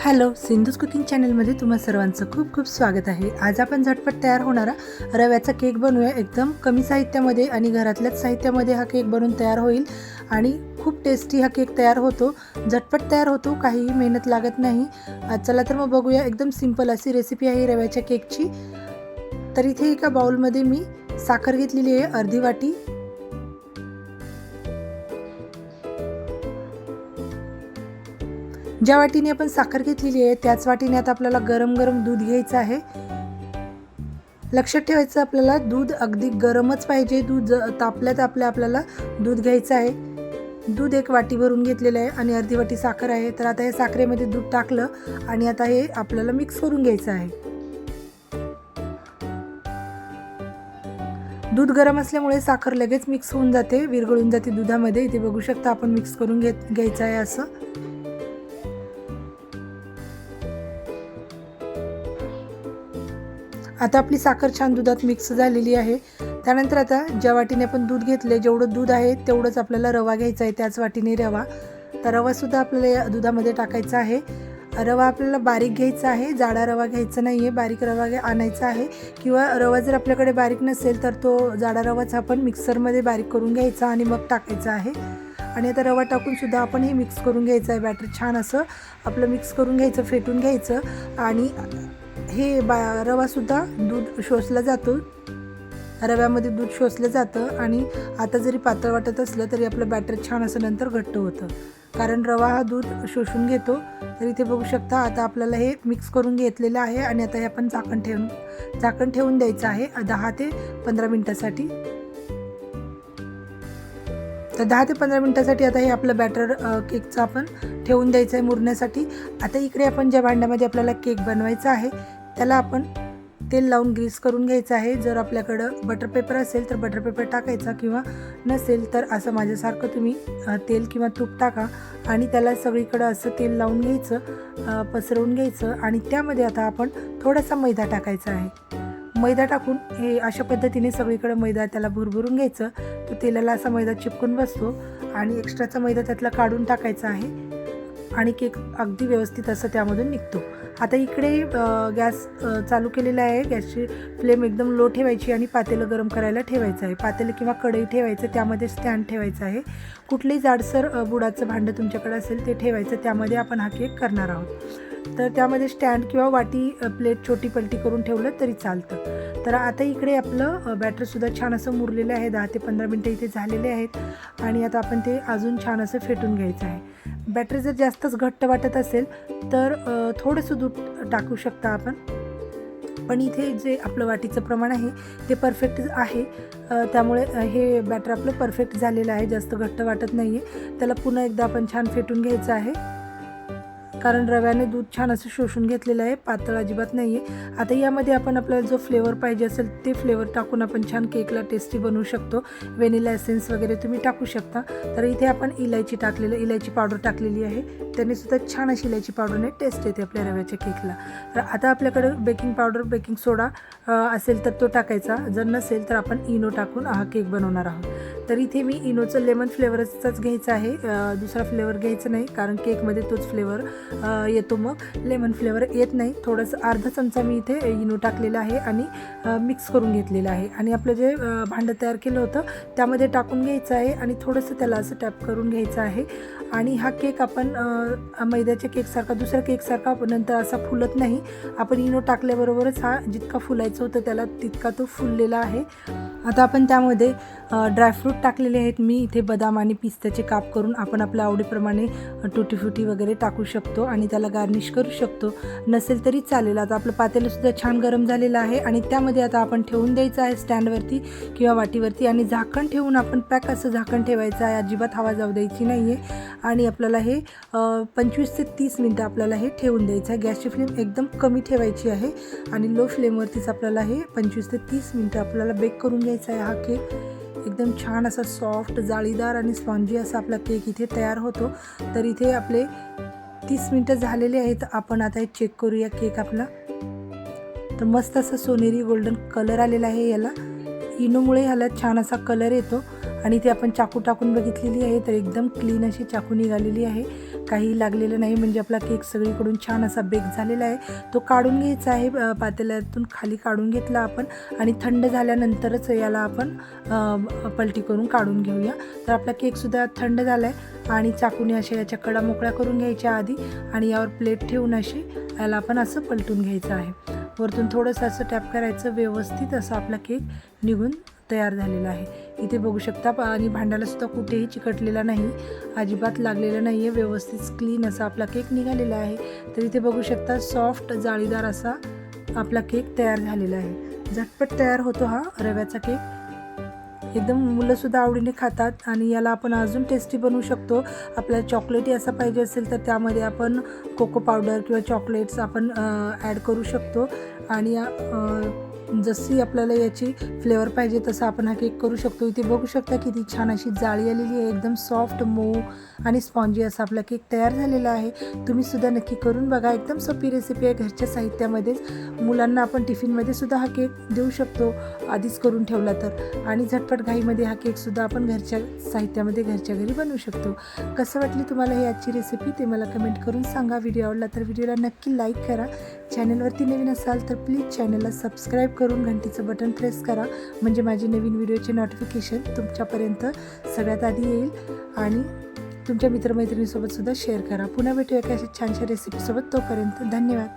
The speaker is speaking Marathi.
हॅलो सिंधूज कुकिंग चॅनलमध्ये तुम्हा सर्वांचं खूप खूप स्वागत आहे. आज आपण झटपट तयार होणारा रव्याचा केक बनवूया एकदम कमी साहित्यामध्ये आणि घरातल्याच साहित्यामध्ये हा केक बनवून तयार होईल. आणि खूप टेस्टी हा केक तयार होतो. झटपट तयार होतो काहीही मेहनत लागत नाही. चला तर मग बघूया एकदम सिंपल अशी रेसिपी आहे रव्याच्या केकची. तर इथे एका बाउलमध्ये मी साखर घेतलेली आहे अर्धी वाटी. ज्या वाटीने आपण साखर घेतलेली आहे त्याच वाटीने आता आपल्याला गरम गरम दूध घ्यायचं आहे. लक्षात ठेवायचं आपल्याला दूध अगदी गरमच पाहिजे. दूध ज- तापल्या तापल्या आपल्याला दूध घ्यायचं आहे. दूध एक वाटी भरून घेतलेलं आहे आणि अर्धी वाटी साखर आहे. तर आता हे साखरेमध्ये दूध टाकलं आणि आता हे आपल्याला मिक्स करून घ्यायचं आहे. दूध गरम असल्यामुळे साखर लगेच मिक्स होऊन जाते. विरघळून जाते दुधामध्ये. इथे बघू शकता आपण मिक्स करून घेत घ्यायचं आहे असं. आता आपली साखर छान दुधात मिक्स झालेली आहे. त्यानंतर आता ज्या वाटीने आपण दूध घेतले जेवढं दूध आहे तेवढंच आपल्याला रवा घ्यायचा आहे. त्याच वाटीने रवा. तर रवासुद्धा आपल्याला या दुधामध्ये टाकायचा आहे. रवा आपल्याला बारीक घ्यायचा आहे. जाडा रवा घ्यायचा नाही आहे बारीक रवा घ्या- आणायचा आहे. किंवा रवा जर आपल्याकडे बारीक नसेल तर तो जाडा रवाच आपण मिक्सरमध्ये बारीक करून घ्यायचा आणि मग टाकायचा आहे. आणि आता रवा टाकूनसुद्धा आपण हे मिक्स करून घ्यायचं आहे. बॅटर छान असं आपलं मिक्स करून घ्यायचं फेटून घ्यायचं आणि हे बा रवासुद्धा दूध शोषला जातो. रव्यामध्ये दूध शोषलं जातं आणि आता जरी पातळ वाटत असलं तरी आपलं बॅटर छान असं नंतर घट्ट होतं. कारण रवा हा दूध शोषून घेतो. तर इथे बघू शकता आता आपल्याला हे मिक्स करून घेतलेलं आहे आणि आता हे आपण झाकण ठेवून झाकण ठेवून द्यायचं आहे. दहा ते पंधरा मिनटासाठी. तर दहा ते पंधरा मिनटासाठी आता हे आपलं बॅटर केकचं आपण ठेवून द्यायचं आहे मुरण्यासाठी. आता इकडे आपण ज्या भांड्यामध्ये आपल्याला केक बनवायचा आहे त्याला आपण तेल लावून ग्रीस करून घ्यायचं आहे. जर आपल्याकडं बटर पेपर असेल तर बटर पेपर टाकायचा किंवा नसेल तर असं माझ्यासारखं तुम्ही तेल किंवा तूप टाका आणि त्याला सगळीकडं असं तेल लावून घ्यायचं पसरवून घ्यायचं आणि त्यामध्ये आता आपण थोडासा मैदा टाकायचा आहे. मैदा टाकून हे अशा पद्धतीने सगळीकडे मैदा त्याला भुरभुरून घ्यायचं. तो तेलाला असा मैदा चिपकून बसतो आणि एक्स्ट्राचा मैदा त्यातला काढून टाकायचा आहे आणि केक अगदी व्यवस्थित असं त्यामधून निघतो. आता इकडे गॅस चालू केलेला आहे. गॅसची फ्लेम एकदम लो ठेवायची आणि पातेलं गरम करायला ठेवायचं आहे. पातेलं किंवा कढई ठेवायचं त्यामध्ये स्टँड ठेवायचं आहे. कुठलंही जाडसर बुडाचं भांडं तुमच्याकडे असेल ते ठेवायचं. त्यामध्ये आपण हा केक करणार आहोत. तर त्यामध्ये स्टँड किंवा वाटी प्लेट छोटी पलटी करून ठेवलं तरी चालतं. तर आता इकडे आपलं बॅटरसुद्धा छान असं मुरलेलं आहे. दहा ते पंधरा मिनटं इथे झालेले आहेत आणि आता आपण ते अजून छान असं फेटून घ्यायचं आहे. बॅटर जर जास्तच घट्ट वाटत असेल तर थोडंसं दूध टाकू शकता आपण. पण इथे जे आपलं वाटीचं प्रमाण आहे ते परफेक्ट आहे. त्यामुळे हे बॅटर आपलं परफेक्ट झालेलं आहे. जास्त घट्ट वाटत नाही आहे त्याला पुन्हा एकदा आपण छान फेटून घ्यायचं आहे. कारण रव्याने दूध छान असं शोषून घेतलेलं आहे पातळ अजिबात नाही आहे आता यामध्ये आपण आपल्याला जो फ्लेवर पाहिजे असेल ते फ्लेवर टाकून आपण छान केकला टेस्टी बनवू शकतो. व्हेनिला एसेन्स वगैरे तुम्ही टाकू शकता. तर इथे आपण इलायची टाकलेलं इलायची पावडर टाकलेली आहे. त्याने सुद्धा छान अशी इलायची पावडरने टेस्ट येते आपल्या रव्याच्या केकला तर आता आपल्याकडं बेकिंग पावडर बेकिंग सोडा असेल तर तो टाकायचा. जर नसेल तर आपण इनो टाकून हा केक बनवणार आहोत. तर इथे मी इनोचं लेमन फ्लेवरचाच घ्यायचा आहे. दुसरा फ्लेवर घ्यायचा नाही कारण केकमध्ये तोच फ्लेवर येतो मग. लेमन फ्लेवर येत नाही. थोडंसं अर्धा चमचा मी इथे इनो टाकलेला आहे आणि मिक्स करून घेतलेलं आहे. आणि आपलं जे भांडं तयार केलं होतं त्यामध्ये टाकून घ्यायचं आहे आणि थोडंसं त्याला असं टॅप करून घ्यायचं आहे. आणि हा केक आपण मैद्याच्या केकसारखा दुसऱ्या केकसारखा नंतर असा फुलत नाही. आपण इनो टाकल्याबरोबरच हा जितका फुलायचं होतं त्याला तितका तो फुललेला आहे. आता आपण त्यामध्ये ड्रायफ्रूट टाकलेले आहेत. मी इथे बदाम आणि पिस्त्याचे काप करून आपण आपल्या आवडीप्रमाणे टुटीफुटी वगैरे टाकू शकतो. आणि त्याला गार्निश करू शकतो. नसेल तरी चालेल. आता आपलं पातेलंसुद्धा छान गरम झालेलं आहे आणि त्यामध्ये आता आपण ठेवून द्यायचं आहे स्टँडवरती किंवा वाटीवरती आणि झाकण ठेवून आपण पॅक असं झाकण ठेवायचं आहे. अजिबात हवा जाऊ द्यायची नाही आहे आणि आपल्याला हे पंचवीस ते तीस मिनटं आपल्याला हे ठेवून द्यायचं आहे. गॅसची फ्लेम एकदम कमी ठेवायची आहे आणि लो फ्लेमवरतीच आपल्याला हे पंचवीस ते तीस मिनटं आपल्याला बेक करून घ्यायचा आहे हा केक एकदम छान असा सॉफ्ट जाळीदार आणि स्पॉन्जी असा आपला केक इथे तयार होतो. तर इथे आपले तीस मिनटं झालेले आहेत. आपण आता हे चेक करूया केक आपला. तर मस्त असा सोनेरी गोल्डन कलर आलेला आहे याला. इनोमुळे ह्याला छान असा कलर येतो. आणि ते आपण चाकू टाकून बघितलेली आहे तर एकदम क्लीन अशी चाकू निघालेली आहे. काही लागलेलं नाही म्हणजे आपला केक सगळीकडून छान असा बेक झालेला आहे. तो काढून घ्यायचा आहे पातेल्यातून खाली काढून घेतला आपण. आणि थंड झाल्यानंतरच याला आपण पलटी करून काढून घेऊया. तर आपला केकसुद्धा थंड झाला आहे आणि चाकूने अशा याच्या कडा मोकळ्या करून घ्यायच्या आधी आणि यावर प्लेट ठेवून अशी याला आपण असं पलटून घ्यायचं आहे. वरतून थोडंसं असं टॅप करायचं व्यवस्थित असं आपला केक निघून तयार झालेला आहे. इथे बघू शकता आणि भांड्यालासुद्धा कुठेही चिकटलेला नाही अजिबात लागलेला नाही आहे व्यवस्थित क्लीन असा आपला केक निघालेला आहे. तर इथे बघू शकता सॉफ्ट जाळीदार असा आपला केक तयार झालेला आहे. झटपट तयार होतो हा रव्याचा केक एकदम मुलंसुद्धा आवडीने खातात आणि याला आपण अजून टेस्टी बनवू शकतो. आपल्याला चॉकलेटी असा पाहिजे असेल तर त्यामध्ये आपण कोको पावडर किंवा चॉकलेट्स आपण ॲड करू शकतो. आणि जशी आपल्याला याची फ्लेवर पाहिजे तसं आपण हा केक करू शकतो. इथे बघू शकता किती छान अशी जाळी आलेली आहे. एकदम सॉफ्ट मऊ आणि स्पॉन्जी असा आपला केक तयार झालेला आहे. तुम्ही सुद्धा नक्की करून बघा. एकदम सोपी रेसिपी आहे घरच्या साहित्यामध्येच मुलांना आपण टिफिनमध्ये सुद्धा हा केक देऊ शकतो. आधीच करून ठेवला तर. आणि झटपट घाईमध्ये हा केकसुद्धा आपण घरच्या साहित्यामध्ये घरच्या घरी बनवू शकतो. कसं वाटली तुम्हाला ही आजची रेसिपी ते मला कमेंट करून सांगा. व्हिडिओ आवडला तर व्हिडिओला नक्की लाईक करा. चॅनलवरती नवीन असाल तर प्लीज चॅनलला सबस्क्राईब करून घंटीचं बटन प्रेस करा. म्हणजे माझे नवीन व्हिडिओचे नोटिफिकेशन तुमच्यापर्यंत सगळ्यात आधी येईल. आणि तुमच्या मित्रमैत्रिणीसोबत सुद्धा शेअर करा. पुन्हा भेटूया एका अशा छानशा रेसिपीसोबत तोपर्यंत धन्यवाद.